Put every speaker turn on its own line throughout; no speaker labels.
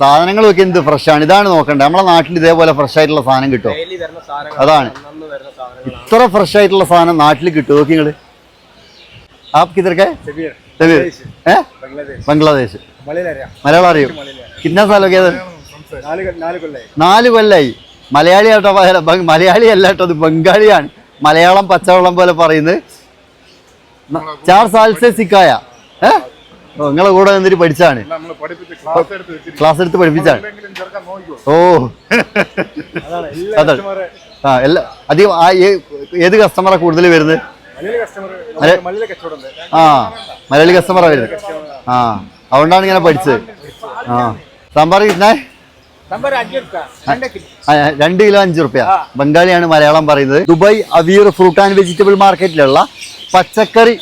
സാധനങ്ങളൊക്കെ എന്ത് ഫ്രഷാണ് ഇതാണ് നോക്കേണ്ടത് നമ്മളെ നാട്ടിൽ ഇതേപോലെ ഫ്രഷ് ആയിട്ടുള്ള സാധനം
കിട്ടും
അതാണ്. ഇത്ര ഫ്രഷ് ആയിട്ടുള്ള സാധനം നാട്ടിൽ കിട്ടും നോക്കി നിങ്ങൾ ആപ്പ് കിതർക്കെ?
ബംഗ്ലാദേശ്.
മലയാളം അറിയോ. കിന്ന സ്ഥലമൊക്കെ
നാല് കൊല്ലായി.
മലയാളി ആട്ടോ മലയാളി അല്ല കേട്ടോ അത് ബംഗാളിയാണ്. മലയാളം പച്ചവെള്ളം പോലെ പറയുന്നത്. ചാർ സാൽസെ സിക്കായ. ഏ? ഓ, നിങ്ങളെ കൂടെ നിന്നിട്ട് പഠിച്ചാണ്
ക്ലാസ് എടുത്ത് വെച്ചിരിക്കും
ക്ലാസ് എടുത്ത് പഠിപ്പിച്ചാണ് ഓ.
അതാണ്
ആ എല്ലാ അധികം ആ ഏത് കസ്റ്റമറാ കൂടുതൽ വരുന്നത്? ആ മലയാളി കസ്റ്റമറാ വരുന്നത്. ആ അതുകൊണ്ടാണ് ഇങ്ങനെ പഠിച്ചത്. ആ. സാമ്പാർ കിട്ടണേ രണ്ട് കിലോ. അഞ്ച് റുപ്യ ബംഗാളിയാണ് മലയാളം പറയുന്നത്. Dubai Aweer fruit and vegetable മാർക്കറ്റിലുള്ള പച്ചക്കറി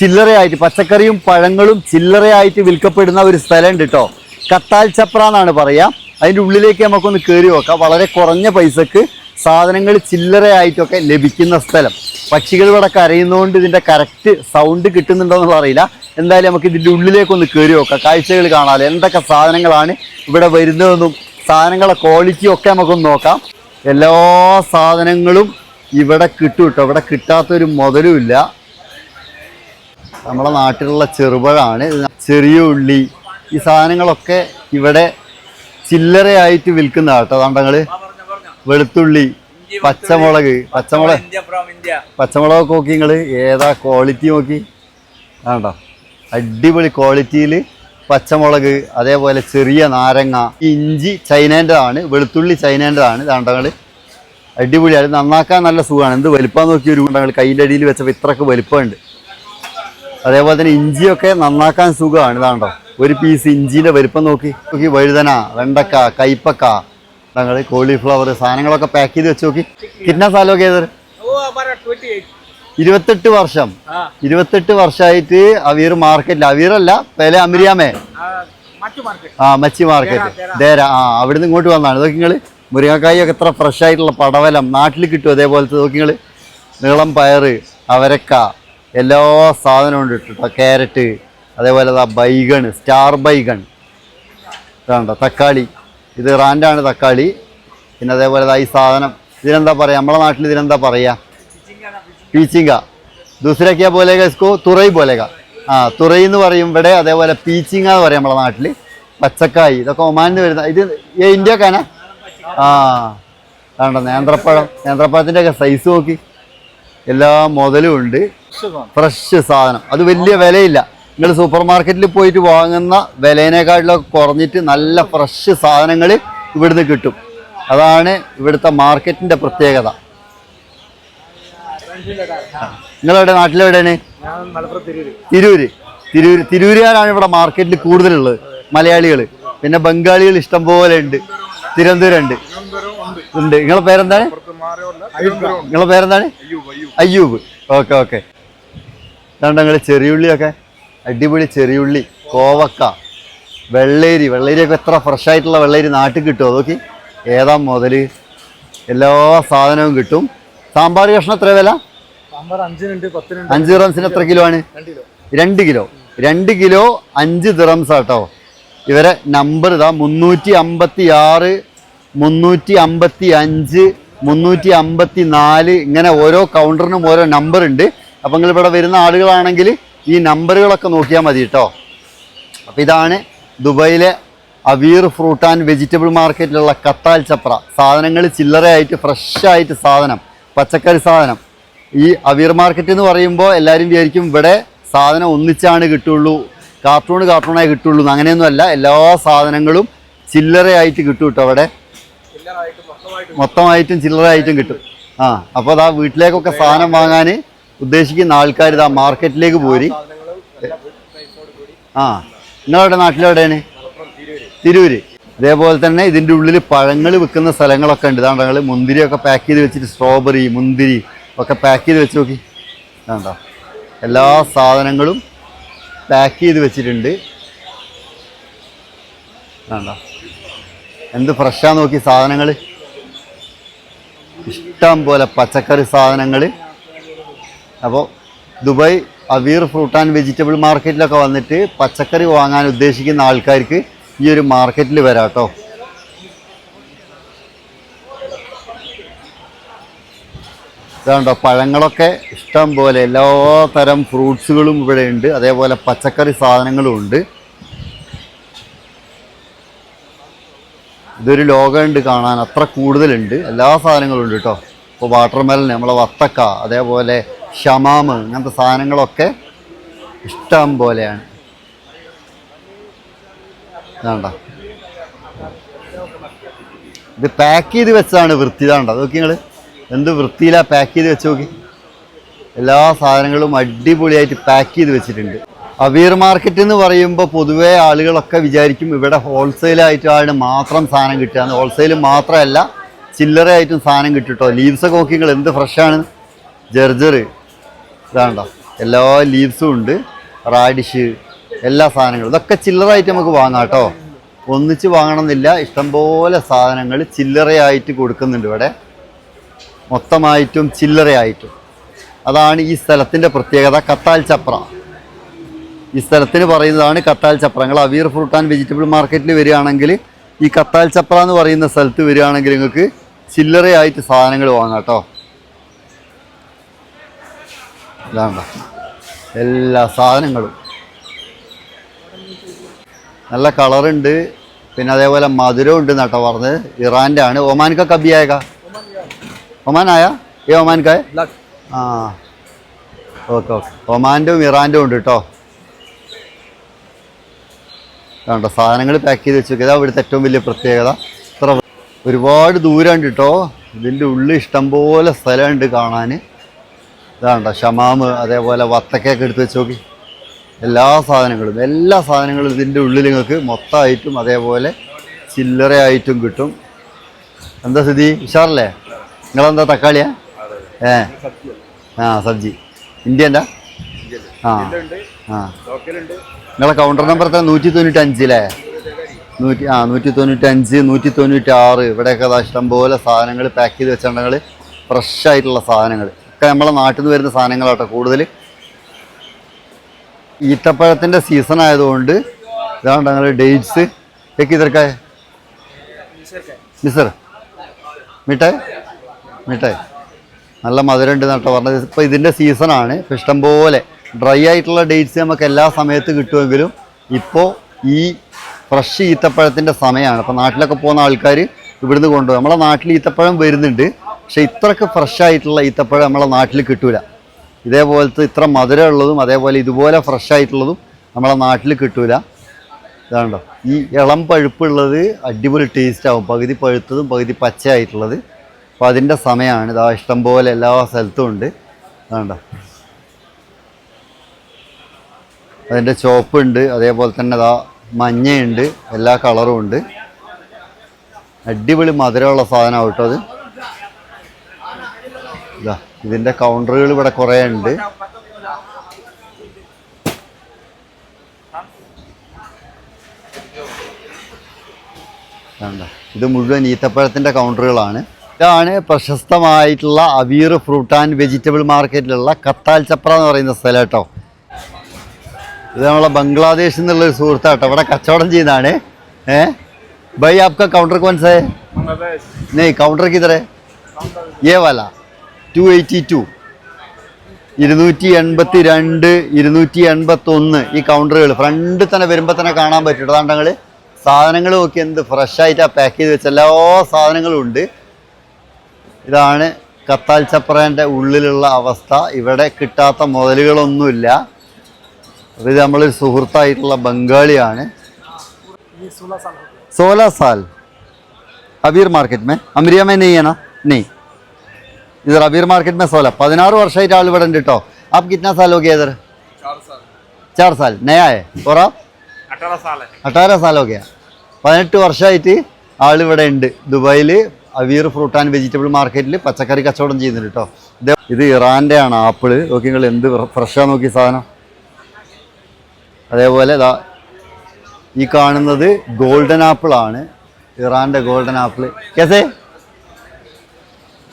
ചില്ലറയായിട്ട് പച്ചക്കറിയും പഴങ്ങളും ചില്ലറയായിട്ട് വിൽക്കപ്പെടുന്ന ഒരു സ്ഥലമുണ്ട് കേട്ടോ കത്താൽ ചപ്ര എന്നാണ് പറയുക അതിന്റെ ഉള്ളിലേക്ക് നമുക്കൊന്ന് കയറി നോക്കാം. വളരെ കുറഞ്ഞ പൈസക്ക് സാധനങ്ങൾ ചില്ലറയായിട്ടൊക്കെ ലഭിക്കുന്ന സ്ഥലം. പക്ഷികൾ ഇവിടെ കരയുന്നതുകൊണ്ട് ഇതിന്റെ കറക്റ്റ് സൗണ്ട് കിട്ടുന്നുണ്ടോ എന്നുള്ള അറിയില്ല. എന്തായാലും നമുക്ക് ഇതിന്റെ ഉള്ളിലേക്കൊന്ന് കയറി നോക്കാം. കാഴ്ചകൾ കാണാമല്ലോ എന്തൊക്കെ സാധനങ്ങളാണ് ഇവിടെ വരുന്നതെന്നും സാധനങ്ങളുടെ ക്വാളിറ്റിയും ഒക്കെ നമുക്കൊന്ന് നോക്കാം. എല്ലാ സാധനങ്ങളും ഇവിടെ കിട്ടും കേട്ടോ ഇവിടെ കിട്ടാത്തൊരു മുതലും നമ്മളെ നാട്ടിലുള്ള ചെറുപഴമാണ്. ചെറിയ ഉള്ളി. ഈ സാധനങ്ങളൊക്കെ ഇവിടെ ചില്ലറയായിട്ട് വിൽക്കുന്ന കേട്ടോ അതാണ്ടങ്ങൾ വെളുത്തുള്ളി പച്ചമുളക് പച്ചമുളക്. പച്ചമുളക് നോക്കി നിങ്ങൾ ഏതാ ക്വാളിറ്റി നോക്കി? ആണ്ടോ അടിപൊളി ക്വാളിറ്റിയിൽ പച്ചമുളക് അതേപോലെ ചെറിയ നാരങ്ങ ഇഞ്ചി ചൈനേന്റെതാണ് വെളുത്തുള്ളി ചൈനേന്റെതാണ്. താണ്ടങ്ങൾ അടിപൊളിയാണ്. നന്നാക്കാൻ നല്ല സുഖമാണ്. എന്ത് വലിപ്പം നോക്കി ഒരു ഉണ്ടങ്ങൾ കയ്യിന്റെ അടിയിൽ വെച്ചപ്പോൾ ഇത്രയൊക്കെ വലിപ്പമുണ്ട്. അതേപോലെ തന്നെ ഇഞ്ചിയൊക്കെ നന്നാക്കാൻ സുഖമാണ് ഇതാണ്ടോ? ഒരു പീസ് ഇഞ്ചിന്റെ വലിപ്പം നോക്കി. നോക്കി വഴുതന വെണ്ടക്ക കൈപ്പക്ക ഞങ്ങൾ കോളിഫ്ലവർ സാധനങ്ങളൊക്കെ പാക്ക് ചെയ്ത് വെച്ച് നോക്കി. കിന്ന സ്ഥലമൊക്കെ
ഏതൊരു?
ഇരുപത്തെട്ട് വർഷം. ഇരുപത്തെട്ട് വർഷമായിട്ട് അവീർ മാർക്കറ്റിൽ അവീറല്ല പേലെ അമിരിയാമേ? ആ മച്ചി മാർക്കറ്റ്. ദേര ആ അവിടുന്ന് ഇങ്ങോട്ട് വന്നാണ്. നോക്കി നിങ്ങൾ മുരിങ്ങക്കായൊക്കെ എത്ര ഫ്രഷ് ആയിട്ടുള്ള പടവലം നാട്ടിൽ കിട്ടും അതേപോലത്തെ. നോക്കി നിങ്ങൾ നീളം പയറ് അവരക്ക എല്ലാ സാധനവും ഉണ്ട് കേട്ടോ. ക്യാരറ്റ് അതേപോലെ ദാ ബൈഗൺ സ്റ്റാർ ബൈഗൺ. ഇതാണ്ടോ തക്കാളി. ഇത് റാൻഡാണ് തക്കാളി. പിന്നെ അതേപോലെ ഈ സാധനം. ഇതിനെന്താ പറയുക നമ്മളെ നാട്ടിൽ ഇതിനെന്താ പറയുക പീച്ചിങ്ക. ദൂസര പോലെ ഇസ്കോ തുറൈ ബോലേഗ ആ തുറൈ എന്ന് ഇവിടെ. അതേപോലെ പീച്ചിങ്ക എന്ന് പറയും നമ്മളെ നാട്ടിൽ. പച്ചക്കായി. ഇതൊക്കെ ഒമാനിന്ന് വരുന്ന ഇത് ഇന്ത്യക്കാന ആ വേണ്ട നേന്ത്രപ്പഴം. നേന്ത്രപ്പഴത്തിന്റെയൊക്കെ സൈസ് നോക്കി. എല്ലാ മുതലും ഉണ്ട്. ഫ്രഷ് സാധനം. അത് വലിയ വിലയില്ല. നിങ്ങൾ സൂപ്പർ മാർക്കറ്റിൽ പോയിട്ട് വാങ്ങുന്ന വിലേനേക്കാട്ടിലൊക്കെ കുറഞ്ഞിട്ട് നല്ല ഫ്രഷ് സാധനങ്ങൾ ഇവിടുന്ന് കിട്ടും. അതാണ് ഇവിടുത്തെ മാർക്കറ്റിന്റെ പ്രത്യേകത. നിങ്ങളെവിടെ നാട്ടിലെവിടെയാണ്?
തിരൂര്.
തിരൂര്. തിരൂരുകാരാണ് ഇവിടെ മാർക്കറ്റിൽ കൂടുതലുള്ളത്. മലയാളികൾ പിന്നെ ബംഗാളികൾ ഇഷ്ടം പോലെ ഉണ്ട്. തിരുവനന്തപുരം ഉണ്ട് ഉണ്ട്. നിങ്ങളെ പേരെന്താണ്. നിങ്ങളെ പേരെന്താണ്?
അയ്യോ അയ്യോ
അയ്യൂബ്. Okay okay. ഇതാണ്ട് നിങ്ങൾ ചെറിയുള്ളിയൊക്കെ. അടിപൊളി ചെറിയുള്ളി കോവക്ക വെള്ളേരി. വെള്ളേരിയൊക്കെ എത്ര ഫ്രഷ് ആയിട്ടുള്ള വെള്ളേരി നാട്ടിൽ കിട്ടുമോ നോക്കി. ഏതാ മുതൽ എല്ലാ സാധനവും കിട്ടും. സാമ്പാർ കഷ്ണം എത്ര വില? അഞ്ച് ദിറംസിന് എത്ര കിലോ ആണ്?
രണ്ട് കിലോ.
രണ്ട് കിലോ. രണ്ട് കിലോ അഞ്ച് ദിറംസ് ആട്ടോ ഇവരെ നമ്പർ ഇതാ മുന്നൂറ്റി അമ്പത്തി ആറ് മുന്നൂറ്റി അമ്പത്തി അഞ്ച് മുന്നൂറ്റി അമ്പത്തി നാല് ഇങ്ങനെ ഓരോ കൗണ്ടറിനും ഓരോ നമ്പർ ഉണ്ട്. അപ്പം നിങ്ങൾ ഇവിടെ വരുന്ന ആളുകളാണെങ്കിൽ ഈ നമ്പറുകളൊക്കെ നോക്കിയാൽ മതി കേട്ടോ അപ്പോൾ ഇതാണ് ദുബൈയിലെ അവീർ ഫ്രൂട്ട് ആൻഡ് വെജിറ്റബിൾ മാർക്കറ്റിലുള്ള കത്താൽ ചപ്ര. സാധനങ്ങൾ ചില്ലറയായിട്ട് ഫ്രഷായിട്ട് സാധനം പച്ചക്കറി സാധനം. ഈ അവീർ മാർക്കറ്റ് എന്ന് പറയുമ്പോൾ എല്ലാവരും വിചാരിക്കും ഇവിടെ സാധനം ഒന്നിച്ചാണ് കിട്ടുള്ളൂ കാർട്ടൂൺ കാർട്ടൂണായി കിട്ടുള്ളൂ അങ്ങനെയൊന്നുമല്ല. എല്ലാ സാധനങ്ങളും ചില്ലറയായിട്ട് കിട്ടും കേട്ടോ അവിടെ.
മൊത്തമായിട്ട്
ചില്ലറായിട്ടും കിട്ടും. ആ അപ്പോൾ അതാ വീട്ടിലേക്കൊക്കെ സാധനം വാങ്ങാൻ ഉദ്ദേശിക്കുന്ന ആൾക്കാർ ഇതാ മാർക്കറ്റിലേക്ക് പോരി. ആ നിങ്ങളുടെ നാട്ടിലെവിടെയാണ്? തിരൂര്. ഇതേപോലെ തന്നെ ഇതിന്റെ ഉള്ളിൽ പഴങ്ങൾ വിൽക്കുന്ന സ്ഥലങ്ങളൊക്കെ ഉണ്ട്. ഇതാണ്ട് ഞങ്ങൾ മുന്തിരിയൊക്കെ പാക്ക് ചെയ്ത് വെച്ചിട്ട് സ്ട്രോബെറി മുന്തിരി ഒക്കെ പാക്ക് ചെയ്ത് വെച്ച് നോക്കി. ഇതാണ്ടോ എല്ലാ സാധനങ്ങളും പാക്ക് ചെയ്ത് വെച്ചിട്ടുണ്ട്. ഇതാണ്ടോ എന്ത് ഫ്രഷാ നോക്കി സാധനങ്ങൾ ഇഷ്ടം പോലെ പച്ചക്കറി സാധനങ്ങൾ അപ്പോൾ Dubai Aweer fruit and vegetable മാർക്കറ്റിലൊക്കെ വന്നിട്ട് പച്ചക്കറി വാങ്ങാൻ ഉദ്ദേശിക്കുന്ന ആൾക്കാർക്ക് ഈ ഒരു മാർക്കറ്റിൽ വരാം കേട്ടോ. ഇതാണ്ടോ പഴങ്ങളൊക്കെ ഇഷ്ടം പോലെ എല്ലാ തരം ഫ്രൂട്ട്സുകളും ഇവിടെ ഉണ്ട്. അതേപോലെ പച്ചക്കറി സാധനങ്ങളും ഉണ്ട്. ഇതൊരു ലോകമുണ്ട് കാണാൻ. അത്ര കൂടുതലുണ്ട്. എല്ലാ സാധനങ്ങളും ഉണ്ട് കേട്ടോ. ഇപ്പോൾ വാട്ടർമെലൻ നമ്മളെ വത്തക്ക അതേപോലെ ഷമാമ് അങ്ങനത്തെ സാധനങ്ങളൊക്കെ ഇഷ്ടം പോലെയാണ്. വേണ്ട ഇത് പാക്ക് ചെയ്ത് വെച്ചാണ് വൃത്തി ഇതാണ്ട. നോക്കി നിങ്ങൾ എന്ത് വൃത്തിയിലാണ് പാക്ക് ചെയ്ത് വെച്ച് നോക്കി. എല്ലാ സാധനങ്ങളും അടിപൊളിയായിട്ട് പാക്ക് ചെയ്ത് വെച്ചിട്ടുണ്ട്. അവീർ മാർക്കറ്റ് എന്ന് പറയുമ്പോൾ പൊതുവേ ആളുകളൊക്കെ വിചാരിക്കും ഇവിടെ ഹോൾസെയിലായിട്ടാണ് മാത്രം സാധനം കിട്ടുക. ഹോൾസെയിൽ മാത്രമല്ല ചില്ലറയായിട്ടും സാധനം കിട്ടും കേട്ടോ ലീവ്സൊക്കെ നോക്കി നിങ്ങൾ എന്ത് ഫ്രഷാണ് ജർജർ. ഇതാണ്ടോ? എല്ലാ ലീവ്സും ഉണ്ട്. റാഡിഷ് എല്ലാ സാധനങ്ങളും. ഇതൊക്കെ ചില്ലറായിട്ട് നമുക്ക് വാങ്ങാം കേട്ടോ. ഒന്നിച്ച് വാങ്ങണമെന്നില്ല. ഇഷ്ടംപോലെ സാധനങ്ങൾ ചില്ലറയായിട്ട് കൊടുക്കുന്നുണ്ട് ഇവിടെ. മൊത്തമായിട്ടും ചില്ലറയായിട്ടും. അതാണ് ഈ സ്ഥലത്തിന്റെ പ്രത്യേകത. കത്താൽ ചപ്ര. ഈ സ്ഥലത്തിന് പറയുന്നതാണ് കത്താൽ ചപ്ര നിങ്ങൾ അവീർ ഫ്രൂട്ട് ആൻഡ് വെജിറ്റബിൾ മാർക്കറ്റിൽ വരികയാണെങ്കിൽ ഈ കത്താൽ ചപ്ര എന്ന് പറയുന്ന സ്ഥലത്ത് വരികയാണെങ്കിൽ നിങ്ങൾക്ക് ചില്ലറയായിട്ട് സാധനങ്ങൾ വാങ്ങാം കേട്ടോ. അല്ലാണ്ട എല്ലാ സാധനങ്ങളും. നല്ല കളറുണ്ട്. പിന്നെ അതേപോലെ മധുരം ഉണ്ട് നട്ടോ പറഞ്ഞത്. ഇറാന്റെ ആണ് ഒമാൻക്ക കബിയായക ഒമാനായ? ഏ
ഒമാൻകായ
ആ. Okay okay. ഒമാന്റെയും ഇറാന്റെയും ഉണ്ട് കേട്ടോ. കണ്ടോ സാധനങ്ങൾ പാക്ക് ചെയ്ത് വെച്ചേക്കുക ഇവിടുത്തെ ഏറ്റവും വലിയ പ്രത്യേകത. ഇത്ര ഒരുപാട് ദൂരമുണ്ട് കേട്ടോ ഇതിന്റെ ഉള്ളിൽ ഇഷ്ടംപോലെ സ്ഥലമുണ്ട് കാണാൻ. ഇതാണ്ടോ ഷമാമ് അതേപോലെ വത്തക്കയൊക്കെ എടുത്ത് വെച്ച് നോക്കി. എല്ലാ സാധനങ്ങളും എല്ലാ സാധനങ്ങളും ഇതിന്റെ ഉള്ളിൽ നിങ്ങൾക്ക് മൊത്തമായിട്ടും അതേപോലെ ചില്ലറയായിട്ടും കിട്ടും. എന്താ സ്ഥിതി? ഉഷാറല്ലേ? നിങ്ങളെന്താ തക്കാളിയാ? ഏ. ആ സബ്ജി.
ഇന്ത്യന്റെ?
നിങ്ങളെ കൗണ്ടർ നമ്പർ എത്ര? നൂറ്റി തൊണ്ണൂറ്റി അഞ്ചിലേ നൂറ്റി ആ നൂറ്റി തൊണ്ണൂറ്റി അഞ്ച് നൂറ്റി തൊണ്ണൂറ്റി ആറ് ഇവിടെയൊക്കെ ഇഷ്ടംപോലെ സാധനങ്ങൾ പാക്ക് ചെയ്ത് വെച്ചിട്ടുണ്ടെങ്കിൽ ഫ്രഷ് ആയിട്ടുള്ള സാധനങ്ങൾ. ഒക്കെ നമ്മളെ നാട്ടിൽ നിന്ന് വരുന്ന സാധനങ്ങളാട്ടോ കൂടുതൽ ഈത്തപ്പഴത്തിന്റെ സീസൺ ആയതുകൊണ്ട് ഇതാണ് ഞങ്ങൾ ഡേറ്റ്സ് ഒക്കെ ഇതൊക്കെ മിസർ മിഠായി? മിഠായി. നല്ല മധുരം ഉണ്ട് നട്ടോ പറഞ്ഞത്. ഇപ്പോൾ ഇതിന്റെ സീസണാണ് ഇഷ്ടംപോലെ ഡ്രൈ ആയിട്ടുള്ള ഡേറ്റ്സ് നമുക്ക് എല്ലാ സമയത്ത് കിട്ടുമെങ്കിലും ഇപ്പോൾ ഈ ഫ്രഷ് ഈത്തപ്പഴത്തിന്റെ സമയമാണ്. അപ്പോൾ നാട്ടിലൊക്കെ പോകുന്ന ആൾക്കാർ ഇവിടുന്ന് കൊണ്ടുപോകും നമ്മളെ നാട്ടിൽ ഈത്തപ്പഴം വരുന്നുണ്ട്. പക്ഷേ ഇത്രയ്ക്ക് ഫ്രഷ് ആയിട്ടുള്ള ഈത്തപ്പഴം നമ്മളെ നാട്ടിൽ കിട്ടൂല. ഇതേപോലത്തെ ഇത്ര മധുരമുള്ളതും അതേപോലെ ഇതുപോലെ ഫ്രഷ് ആയിട്ടുള്ളതും നമ്മളെ നാട്ടിൽ കിട്ടൂല. ഇതാണ്ടോ? ഈ ഇളം പഴുപ്പുള്ളത് അടിപൊളി ടേസ്റ്റ് ആവും. പകുതി പഴുത്തതും പകുതി പച്ചയായിട്ടുള്ളത്. അപ്പോൾ അതിന്റെ സമയമാണ്. ഇതാ ഇഷ്ടംപോലെ എല്ലാ സ്ഥലത്തും ഉണ്ട്. ഇതാണ്ടോ? അതിന്റെ ഉണ്ട് അതേപോലെ തന്നെ അതാ മഞ്ഞയുണ്ട് എല്ലാ കളറും ഉണ്ട്. അടിപൊളി മധുരമുള്ള സാധനമാണ് കേട്ടോ അത്. ഇതാ ഇതിന്റെ കൗണ്ടറുകൾ ഇവിടെ കുറേ ഉണ്ട്? ഇത് മുഴുവൻ ഈത്തപ്പഴത്തിന്റെ കൗണ്ടറുകളാണ് ഇതാണ് പ്രശസ്തമായിട്ടുള്ള അവീർ ഫ്രൂട്ട് ആൻഡ് വെജിറ്റബിൾ മാർക്കറ്റിലുള്ള കത്താൽ ചപ്ര എന്ന് പറയുന്ന സ്ഥലം കേട്ടോ. ഇത് നമ്മളെ ബംഗ്ലാദേശിൽ നിന്നുള്ള ഒരു സുഹൃത്താട്ടോ. ഇവിടെ കച്ചവടം ചെയ്യുന്നതാണ്. ഏ? ബൈ ആപ്ക
കൗണ്ടർ
കോൺസേ നേ കൗണ്ടർ കിതറേ ഏ വല ടു എയ്റ്റി ടു ഇരുന്നൂറ്റി എൺപത്തി രണ്ട് ഇരുന്നൂറ്റി എൺപത്തൊന്ന് ഈ കൗണ്ടറുകൾ ഫ്രണ്ട് തന്നെ വരുമ്പോൾ തന്നെ കാണാൻ പറ്റും അതാണ്ടങ്ങൾ സാധനങ്ങൾ നോക്കി എന്ത് ഫ്രഷായിട്ട് ആ പാക്ക് ചെയ്ത് വെച്ച എല്ലാ സാധനങ്ങളും ഉണ്ട്. ഇതാണ് കത്താൽ ചപ്രേന്റെ ഉള്ളിലുള്ള അവസ്ഥ. ഇവിടെ കിട്ടാത്ത മുതലുകളൊന്നുമില്ല. ഇത് നമ്മളൊരു സുഹൃത്തായിട്ടുള്ള ബംഗാളിയാണ്
ये सोलह साल हो गया
सोलह साल अबीर मार्केट में अमरिया में नहीं है ना नहीं इधर अबीर मार्केट में सोलह പതിനാറ് വർഷമായിട്ട് ആൾ ഇവിടെ ഉണ്ട് കേട്ടോ आप कितना साल हो गया इधर
चार साल
चार साल नया है और आप
अठारह साल है
അട്ടാര साल हो गया പതിനെട്ട് വർഷമായിട്ട് ആൾ ഇവിടെ ഉണ്ട് ദുബായിൽ അവീർ ഫ്രൂട്ട് ആൻഡ് വെജിറ്റബിൾ മാർക്കറ്റിൽ പച്ചക്കറി കച്ചവടം ചെയ്യുന്നുണ്ട് കേട്ടോ ഇത് ഇത് ഇറാൻ്റെ ആണ് ആപ്പിള് നോക്കി നിങ്ങൾ എന്ത് ഫ്രഷാ നോക്കി സാധനം അതേപോലെ ഇതാ ഈ കാണുന്നത് ഗോൾഡൻ ആപ്പിൾ ആണ്. ഇറാന്റെ ഗോൾഡൻ ആപ്പിൾ. കേസേ?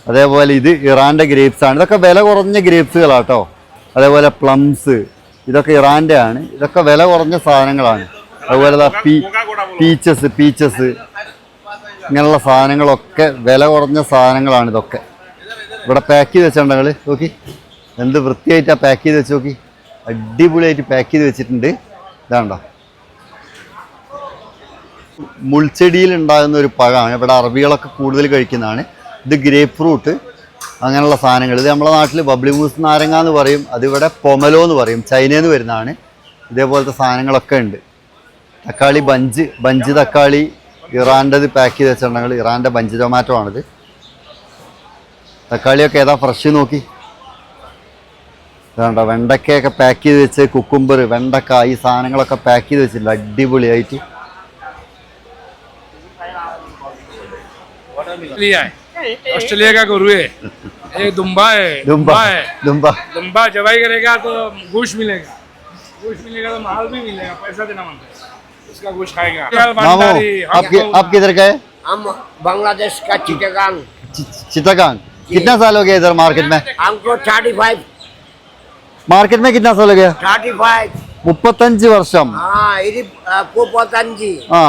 അതേപോലെ ഇത് ഇറാന്റെ ഗ്രേപ്സ് ആണ്. ഇതൊക്കെ വില കുറഞ്ഞ ഗ്രേപ്സുകളാട്ടോ. അതേപോലെ പ്ലംസ് ഇതൊക്കെ ഇറാന്റെ ആണ്. ഇതൊക്കെ വില കുറഞ്ഞ സാധനങ്ങളാണ്. അതുപോലെ പീ പീച്ചസ് പീച്ചസ് ഇങ്ങനെയുള്ള സാധനങ്ങളൊക്കെ വില കുറഞ്ഞ സാധനങ്ങളാണ് ഇതൊക്കെ. ഇവിടെ പാക്ക് ചെയ്ത് വെച്ചിട്ടുണ്ടെങ്കിൽ നോക്കി. എന്ത് വൃത്തിയായിട്ടാണ് പാക്ക് ചെയ്ത് വെച്ച് നോക്കി. അടിപൊളിയായിട്ട് പാക്ക് ചെയ്ത് വെച്ചിട്ടുണ്ട്. ഇതാണ്ടോ. മുൾച്ചെടിയിൽ ഉണ്ടാകുന്ന ഒരു പഴമാണ്. ഇവിടെ അറബികളൊക്കെ കൂടുതൽ കഴിക്കുന്നതാണ്. ഇത് ഗ്രേപ്പ് ഫ്രൂട്ട് അങ്ങനെയുള്ള സാധനങ്ങൾ. ഇത് നമ്മുടെ നാട്ടിൽ ബബ്ലി മൂസ് നാരങ്ങ എന്ന് പറയും. അതിവിടെ പൊമലോ എന്ന് പറയും. ചൈനയിൽ നിന്ന് വരുന്നതാണ്. ഇതേപോലത്തെ സാധനങ്ങളൊക്കെ ഉണ്ട്. തക്കാളി ബഞ്ച് ബഞ്ച് തക്കാളി ഇറാന്റെത് പാക്ക് ചെയ്ത് വെച്ചിട്ടുണ്ടെങ്കിൽ ഇറാന്റെ ബഞ്ച് ടൊമാറ്റോ ആണിത്. തക്കാളിയൊക്കെ ഏതാ ഫ്രഷ് നോക്കി. വേണ്ട വെണ്ടക്കയൊക്കെ പാക്ക് ചെയ്ത് വെച്ച് കുക്കുംബർ വെണ്ടക്ക ഈ സാധനങ്ങളൊക്കെ പാക്ക് ചെയ്ത് വെച്ചില്ല അടിപൊളിയായിട്ട്
लिया है ऑस्ट्रेलिया का गुरु है ये दुम्बा है
ദുംബ
है
ദുംബ
दुम्बा जवाई करेगा तो गोश्त मिलेगा गोश्त मिलेगा तो माल भी मिलेगा पैसा देना मानता है उसका गोश्त खाएगा
मामू
ईमानदारी, हक
आपके
होगा।
आप किधर का है
हम बांग्लादेश का चिटगांग
चि- चिटागांग कितना साल हो गया इधर मार्केट में
हमको थर्टी फाइव
मार्केट में कितना साल हो गया
थर्टी फाइव
മുപ്പത്തഞ്ച് വർഷം
हाँ इरी पोपतंजी
ആ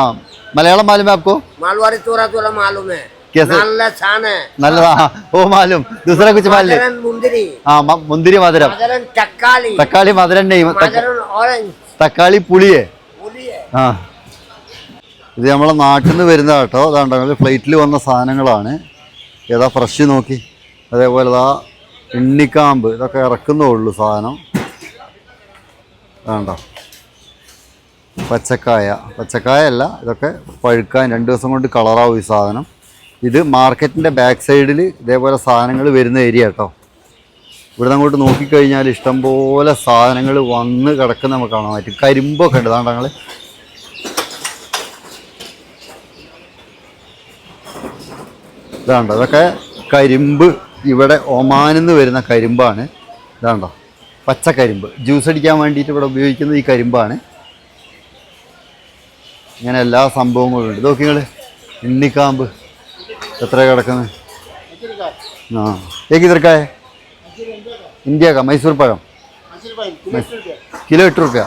മലയാളം മാലും आपको
मालवाड़ी तोरा तोरा मालूम है
कैसे?
नाला छान है
നല്ലതാ ഓ മാലും ദൂസറ കുച്ച് മാലില്ലേ
मदरन मुंदरी
ആ മ- മുന്തിരി മധുരം
मदरन टक्काली
തക്കാളി മധുരം നെയ്മ് തക്ക-
मदरन ऑरेंज
തക്കാളി പുളിയേ
बोली है
ആ ഇത് നമ്മളെ നാട്ടിൽ നിന്ന് വരുന്ന കേട്ടോ അതാണ്ടോ ഫ്ലൈറ്റിൽ വന്ന സാധനങ്ങളാണ് ഏതാ ഫ്രഷ് നോക്കി അതേപോലെ ഇതാ എണ്ണിക്കാമ്പ് ഇതൊക്കെ ഇറക്കുന്നേ സാധനം. വേണ്ട. പച്ചക്കായ പച്ചക്കായ അല്ല ഇതൊക്കെ പഴുക്കാൻ രണ്ട് ദിവസം കൊണ്ട് കളറാവും ഈ സാധനം. ഇത് മാർക്കറ്റിന്റെ ബാക്ക് സൈഡിൽ ഇതേപോലെ സാധനങ്ങൾ വരുന്ന ഏരിയ കേട്ടോ. ഇവിടെ അങ്ങോട്ട് നോക്കിക്കഴിഞ്ഞാൽ ഇഷ്ടംപോലെ സാധനങ്ങൾ വന്ന് കിടക്കുന്ന നമുക്ക് കാണാൻ പറ്റും. കരിമ്പൊക്കെ ഉണ്ട്. അതാണ്ട് ഞങ്ങൾ ഇതാണ്ട്? ഇതൊക്കെ കരിമ്പ് ഇവിടെ ഒമാനിൽ നിന്ന് വരുന്ന കരിമ്പാണ്. ഇതാണ്ടോ? പച്ചക്കരിമ്പ് ജ്യൂസ് അടിക്കാൻ വേണ്ടിയിട്ട് ഇവിടെ ഉപയോഗിക്കുന്നത് ഈ കരിമ്പാണ്. ഇങ്ങനെ എല്ലാ സംഭവങ്ങളും ഉണ്ട്. നോക്കി നിങ്ങൾ എണ്ണിക്കാമ്പ് എത്ര കിടക്കുന്നത് ആ. ഏക്ക് ഇതിർക്കായ ഇന്ത്യ കാ മൈസൂർ പഴം? കിലോ എട്ട് റുപ്യ.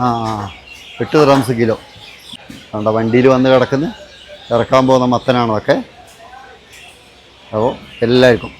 ആ ആ. എട്ട് ഗ്രാംസ് കിലോ. കണ്ട വണ്ടിയിൽ വന്ന് കിടക്കുന്ന. ഇറക്കാൻ പോകുന്ന മത്തനാണ് അതൊക്കെ. അപ്പോൾ എല്ലാവർക്കും